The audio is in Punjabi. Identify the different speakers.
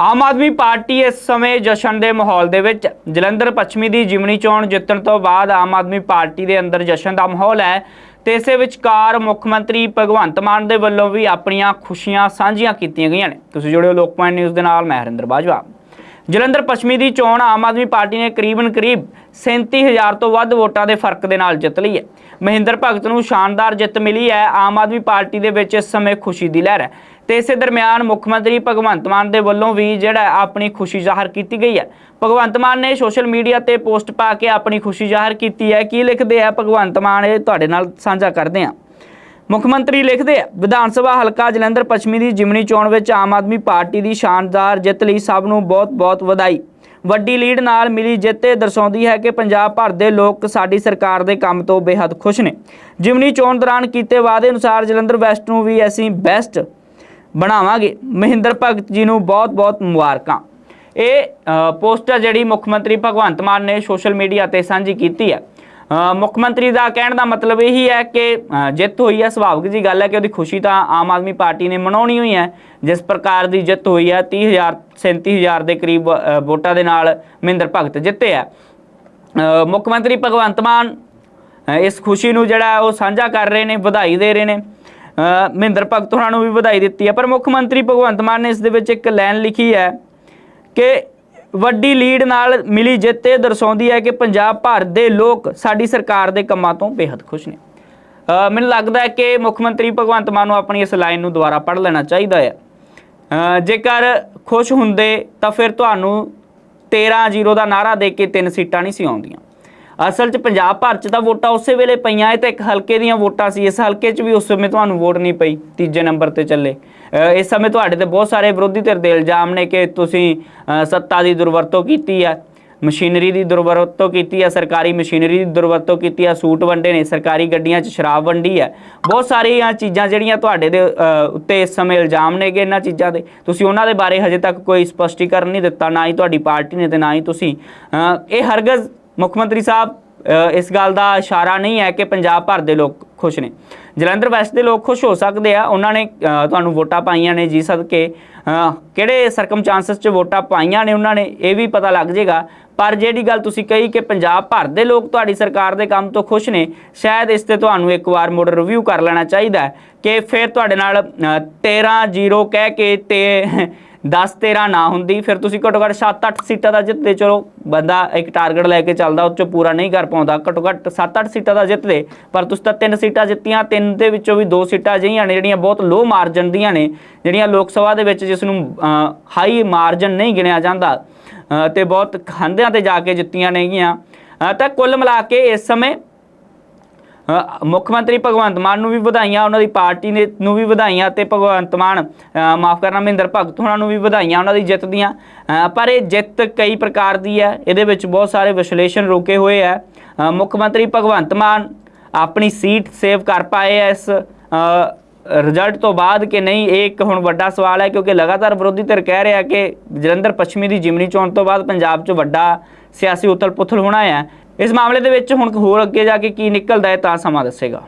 Speaker 1: ਆਮ ਆਦਮੀ ਪਾਰਟੀ ਇਸ ਸਮੇਂ ਜਸ਼ਨ ਦੇ ਮਾਹੌਲ ਦੇ ਵਿੱਚ ਜਲੰਧਰ ਪੱਛਮੀ ਦੀ ਜਿਮਨੀ ਚੋਣ ਜਿੱਤਣ ਤੋਂ ਬਾਅਦ ਆਮ ਆਦਮੀ ਪਾਰਟੀ ਦੇ ਅੰਦਰ ਜਸ਼ਨ ਦਾ ਮਾਹੌਲ ਹੈ ਤੇ ਇਸੇ ਵਿਚਕਾਰ ਮੁੱਖ ਮੰਤਰੀ ਭਗਵੰਤ ਮਾਨ ਦੇ ਵੱਲੋਂ ਵੀ ਆਪਣੀਆਂ ਖੁਸ਼ੀਆਂ ਸਾਂਝੀਆਂ ਕੀਤੀਆਂ ਗਈਆਂ ਨੇ। ਤੁਸੀਂ ਜੁੜਿਓ ਲੋਕ ਪੁਆਇੰਟ ਨਿਊਜ਼ ਦੇ ਨਾਲ, ਮੈਂ ਹਰਿੰਦਰ ਬਾਜਵਾ। ਜਲੰਧਰ ਪੱਛਮੀ ਦੀ ਚੋਣ ਆਮ ਆਦਮੀ ਪਾਰਟੀ ਨੇ ਕਰੀਬਨ ਕਰੀਬ 37000 ਤੋਂ ਵੱਧ ਵੋਟਾਂ ਦੇ ਫ਼ਰਕ ਦੇ ਨਾਲ ਜਿੱਤ ਲਈ ਹੈ। ਮਹਿੰਦਰ ਭਗਤ ਨੂੰ ਸ਼ਾਨਦਾਰ ਜਿੱਤ ਮਿਲੀ ਹੈ, ਆਮ ਆਦਮੀ ਪਾਰਟੀ ਦੇ ਵਿੱਚ ਇਸ ਸਮੇਂ ਖੁਸ਼ੀ ਦੀ ਲਹਿਰ ਹੈ ਤੇ ਇਸੇ ਦਰਮਿਆਨ ਮੁੱਖ ਮੰਤਰੀ ਭਗਵੰਤ ਮਾਨ ਦੇ ਵੱਲੋਂ ਵੀ ਜਿਹੜਾ ਆਪਣੀ ਖੁਸ਼ੀ ਜ਼ਾਹਰ ਕੀਤੀ ਗਈ ਹੈ। ਭਗਵੰਤ ਮਾਨ ਨੇ ਸੋਸ਼ਲ ਮੀਡੀਆ ਤੇ ਪੋਸਟ ਪਾ ਕੇ ਆਪਣੀ ਖੁਸ਼ੀ ਜ਼ਾਹਰ ਕੀਤੀ ਹੈ। ਕੀ ਲਿਖਦੇ ਆ ਭਗਵੰਤ ਮਾਨ? ਇਹ ਤੁਹਾਡੇ ਨਾਲ ਸਾਂਝਾ ਕਰਦੇ ਹਾਂ। ਮੁੱਖ ਮੰਤਰੀ ਲਿਖਦੇ ਆ ਵਿਧਾਨ ਸਭਾ ਹਲਕਾ ਜਲੰਧਰ ਪੱਛਮੀ ਦੀ ਜਿਮਨੀ ਚੋਣ ਵਿੱਚ ਆਮ ਆਦਮੀ ਪਾਰਟੀ ਦੀ ਸ਼ਾਨਦਾਰ ਜਿੱਤ ਲਈ ਸਭ ਨੂੰ ਬਹੁਤ-ਬਹੁਤ ਵਧਾਈ। ਵੱਡੀ ਲੀਡ ਨਾਲ ਮਿਲੀ ਜਿੱਤ ਇਹ ਦਰਸਾਉਂਦੀ ਹੈ ਕਿ ਪੰਜਾਬ ਭਰ ਦੇ ਲੋਕ ਸਾਡੀ ਸਰਕਾਰ ਦੇ ਕੰਮ ਤੋਂ ਬੇਹੱਦ ਖੁਸ਼ ਨੇ। ਜਿਮਨੀ ਚੋਣ ਦੌਰਾਨ ਕੀਤੇ ਵਾਅਦੇ ਅਨੁਸਾਰ ਜਲੰਧਰ ਵੈਸਟ ਨੂੰ ਵੀ ਅਸੀਂ ਬੈਸਟ ਬਣਾਵਾਂਗੇ। ਮਹਿੰਦਰ ਭਗਤ ਜੀ ਨੂੰ ਬਹੁਤ-ਬਹੁਤ ਮੁਬਾਰਕਾਂ। ਇਹ ਅ, ਪੋਸਟ ਆ ਜਿਹੜੀ ਮੁੱਖ ਮੰਤਰੀ ਭਗਵੰਤ ਮਾਨ ਨੇ ਸੋਸ਼ਲ ਮੀਡੀਆ ਤੇ ਸਾਂਝੀ ਕੀਤੀ ਹੈ। ਮੁੱਖ ਮੰਤਰੀ ਦਾ ਕਹਿਣ ਦਾ ਮਤਲਬ ਇਹੀ ਹੈ ਕਿ ਜਿੱਤ ਹੋਈ ਹੈ, ਸੁਭਾਵਿਕ ਜੀ ਗੱਲ ਹੈ ਕਿ ਉਹਦੀ ਖੁਸ਼ੀ ਤਾਂ ਆਮ ਆਦਮੀ ਪਾਰਟੀ ਨੇ ਮਨਾਉਣੀ ਹੋਈ ਹੈ। ਜਿਸ ਪ੍ਰਕਾਰ ਦੀ ਜਿੱਤ ਹੋਈ ਹੈ 30000 37000 ਦੇ ਕਰੀਬ ਵੋਟਾਂ ਦੇ ਨਾਲ ਮਹਿੰਦਰ ਭਗਤ ਜਿੱਤੇ ਹੈ। ਮੁੱਖ ਮੰਤਰੀ ਭਗਵੰਤ ਮਾਨ ਇਸ ਖੁਸ਼ੀ ਨੂੰ ਜਿਹੜਾ ਉਹ ਸਾਂਝਾ ਕਰ ਰਹੇ ਨੇ, ਵਧਾਈ ਦੇ ਰਹੇ ਨੇ। ਮਹਿੰਦਰ ਭਗਤ ਉਹਨਾਂ ਨੂੰ ਵੀ ਵਧਾਈ ਦਿੱਤੀ ਹੈ। ਪਰ ਮੁੱਖ ਮੰਤਰੀ ਭਗਵੰਤ ਮਾਨ ਨੇ ਇਸ ਦੇ ਵਿੱਚ ਇੱਕ ਲਾਈਨ ਲਿਖੀ ਹੈ ਕਿ ਵੱਡੀ ਲੀਡ ਨਾਲ ਮਿਲੀ ਜਿੱਤ, ਇਹ ਦਰਸਾਉਂਦੀ ਹੈ ਕਿ ਪੰਜਾਬ ਭਰ ਦੇ ਲੋਕ ਸਾਡੀ ਸਰਕਾਰ ਦੇ ਕੰਮਾਂ ਤੋਂ ਬੇਹੱਦ ਖੁਸ਼ ਨੇ। ਮੈਨੂੰ ਲੱਗਦਾ ਹੈ ਕਿ ਮੁੱਖ ਮੰਤਰੀ ਭਗਵੰਤ ਮਾਨ ਨੂੰ ਆਪਣੀ ਇਸ ਲਾਈਨ ਨੂੰ ਦੁਬਾਰਾ ਪੜ੍ਹ ਲੈਣਾ ਚਾਹੀਦਾ ਹੈ। ਜੇਕਰ ਖੁਸ਼ ਹੁੰਦੇ ਤਾਂ ਫਿਰ ਤੁਹਾਨੂੰ 13-0 ਦਾ ਨਾਰਾ ਦੇ ਕੇ ਤਿੰਨ ਸੀਟਾਂ ਨਹੀਂ ਸੀ ਆਉਂਦੀਆਂ। ਅਸਲ 'ਚ ਪੰਜਾਬ ਭਰ 'ਚ ਤਾਂ ਵੋਟਾਂ ਉਸੇ ਵੇਲੇ ਪਈਆਂ, ਇਹ ਤਾਂ ਇੱਕ ਹਲਕੇ ਦੀਆਂ ਵੋਟਾਂ ਸੀ। ਇਸ ਹਲਕੇ 'ਚ ਵੀ ਉਸ ਸਮੇਂ ਤੁਹਾਨੂੰ ਵੋਟ ਨਹੀਂ ਪਈ, ਤੀਜੇ ਨੰਬਰ ਤੇ ਚੱਲੇ। ਇਸ ਸਮੇਂ ਤੁਹਾਡੇ ਤੇ ਬਹੁਤ ਸਾਰੇ ਵਿਰੋਧੀ ਧਿਰ ਦੇ ਇਲਜ਼ਾਮ ਨੇ ਕਿ ਤੁਸੀਂ ਸੱਤਾ ਦੀ ਦੁਰਵਰਤੋਂ ਕੀਤੀ ਹੈ ਮਸ਼ੀਨਰੀ ਦੀ ਦੁਰਵਰਤੋਂ ਕੀਤੀ ਹੈ ਸਰਕਾਰੀ ਮਸ਼ੀਨਰੀ ਦੀ ਦੁਰਵਰਤੋਂ ਕੀਤੀ ਹੈ ਸੂਟ ਵੰਡੇ ਨੇ, ਸਰਕਾਰੀ ਗੱਡੀਆਂ 'ਚ ਸ਼ਰਾਬ ਵੰਡੀ ਹੈ ਬਹੁਤ ਸਾਰੀਆਂ ਚੀਜ਼ਾਂ ਜਿਹੜੀਆਂ ਤੁਹਾਡੇ ਦੇ ਉੱਤੇ ਇਸ ਸਮੇਂ ਇਲਜ਼ਾਮ ਨੇਗੇ ਇਹਨਾਂ ਚੀਜ਼ਾਂ ਦੇ। ਤੁਸੀਂ ਉਹਨਾਂ ਦੇ ਬਾਰੇ ਹਜੇ ਤੱਕ ਕੋਈ ਸਪਸ਼ਟੀਕਰਨ ਨਹੀਂ ਦਿੱਤਾ, ਨਾ ਹੀ ਤੁਹਾਡੀ ਪਾਰਟੀ ਨੇ ਤੇ ਨਾ ਹੀ ਤੁਸੀਂ। ਇਹ ਹਰਗਜ਼ ਮੁੱਖ ਮੰਤਰੀ ਸਾਹਿਬ ਅ, ਇਸ ਗੱਲ ਦਾ ਇਸ਼ਾਰਾ ਨਹੀਂ ਹੈ ਕਿ ਪੰਜਾਬ ਭਰ ਦੇ ਲੋਕ ਖੁਸ਼ ਨੇ। ਜਲੰਧਰ ਵੈਸਟ ਦੇ ਲੋਕ ਖੁਸ਼ ਹੋ ਸਕਦੇ ਆ। ਉਹਨਾਂ ਨੇ ਅ, ਤੁਹਾਨੂੰ ਵੋਟਾਂ ਪਾਈਆਂ ਨੇ ਜੀ ਸਦਕੇ। ਅ, ਕਿਹੜੇ ਸਰਕਮਚਾਂਸਸ 'ਚ ਵੋਟਾਂ ਪਾਈਆਂ ਨੇ ਉਹਨਾਂ ਨੇ ਇਹ ਵੀ ਪਤਾ ਲੱਗ ਜਾਏਗਾ ਪਰ ਜਿਹੜੀ ਗੱਲ ਤੁਸੀਂ ਕਹੀ ਕਿ ਪੰਜਾਬ ਭਰ ਦੇ ਲੋਕ ਤੁਹਾਡੀ ਸਰਕਾਰ ਦੇ ਕੰਮ ਤੋਂ ਖੁਸ਼ ਨੇ, ਸ਼ਾਇਦ ਇਸ ਤੇ ਤੁਹਾਨੂੰ ਇੱਕ ਵਾਰ ਮੁੜ ਰਿਵਿਊ ਕਰ ਲੈਣਾ ਚਾਹੀਦਾ ਕਿ ਫਿਰ ਤੁਹਾਡੇ ਨਾਲ 13-0 ਕਹਿ ਕੇ ਤੇ 10-13 ਨਾ ਹੁੰਦੀ, ਫਿਰ ਤੁਸੀਂ ਘੱਟੋ ਘੱਟ 7-8 ਸੀਟਾਂ ਦਾ ਜਿੱਤਦੇ ਚਲੋ। ਬੰਦਾ ਇੱਕ ਟਾਰਗੇਟ ਲੈ ਕੇ ਚੱਲਦਾ, ਉਹ 'ਚੋਂ ਪੂਰਾ ਨਹੀਂ ਕਰ ਪਾਉਂਦਾ। ਘੱਟੋ ਘੱਟ 7-8 ਸੀਟਾਂ ਦਾ ਜਿੱਤਦੇ, ਪਰ ਤੁਸੀਂ ਤਾਂ ਤਿੰਨ ਸੀਟਾਂ ਜਿੱਤੀਆਂ, ਤਿੰਨ ਦੇ ਵਿੱਚੋਂ ਵੀ ਦੋ ਸੀਟਾਂ ਅਜਿਹੀਆਂ ਨੇ ਜਿਹੜੀਆਂ ਬਹੁਤ ਲੋ ਮਾਰਜਨ ਦੀਆਂ ਨੇ, ਜਿਹੜੀਆਂ ਲੋਕ ਸਭਾ ਦੇ ਵਿੱਚ ਜਿਸ ਨੂੰ ਹਾਈ ਮਾਰਜਨ ਨਹੀਂ ਗਿਣਿਆ ਜਾਂਦਾ। ਤੇ ਬਹੁਤ ਖਾਂਦਿਆਂ ਤੇ ਜਾ ਕੇ ਜਿੱਤੀਆਂ ਨੇਗੀਆਂ। ਤਾਂ ਕੁੱਲ ਮਿਲਾ ਕੇ ਇਸ ਸਮੇਂ ਮੁੱਖ ਮੰਤਰੀ ਭਗਵੰਤ ਮਾਨ ਨੂੰ ਵੀ ਵਧਾਈਆਂ, ਉਹਨਾਂ ਦੀ ਪਾਰਟੀ ਨੇ ਨੂੰ ਵੀ ਵਧਾਈਆਂ ਤੇ ਭਗਵੰਤ ਮਾਨ ਮਾਫ ਕਰਨਾ, ਮਹਿੰਦਰ ਭਗਤ ਉਹਨਾਂ ਨੂੰ ਵੀ ਵਧਾਈਆਂ, ਉਹਨਾਂ ਦੀ ਜਿੱਤ ਦੀਆਂ। ਪਰ ਇਹ ਜਿੱਤ ਕਈ ਪ੍ਰਕਾਰ ਦੀ ਹੈ, ਇਹਦੇ ਵਿੱਚ ਬਹੁਤ ਸਾਰੇ ਵਿਸ਼ਲੇਸ਼ਣ ਰੁਕੇ ਹੋਏ ਆ ਮੁੱਖ ਮੰਤਰੀ ਭਗਵੰਤ ਮਾਨ ਆਪਣੀ ਸੀਟ ਸੇਵ ਕਰ ਪਾਏ ਆ ਇਸ ਰਿਜ਼ਲਟ ਤੋਂ ਬਾਅਦ ਕਿ ਨਹੀਂ, ਇਹ ਇੱਕ ਹੁਣ ਵੱਡਾ ਸਵਾਲ ਹੈ ਕਿਉਂਕਿ ਲਗਾਤਾਰ ਵਿਰੋਧੀ ਧਿਰ ਕਹਿ ਰਿਹਾ ਕਿ ਜਲੰਧਰ ਪੱਛਮੀ ਦੀ ਜਿਮਨੀ ਚੋਣ ਤੋਂ ਬਾਅਦ ਪੰਜਾਬ 'ਚ ਵੱਡਾ ਸਿਆਸੀ ਉਥਲ-ਪੁਥਲ ਹੋਣਾ ਹੈ। ਇਸ ਮਾਮਲੇ ਦੇ ਵਿੱਚ ਹੁਣ ਹੋਰ ਅੱਗੇ ਜਾ ਕੇ ਕੀ ਨਿਕਲਦਾ ਹੈ ਤਾਂ ਸਮਾਂ ਦੱਸੇਗਾ।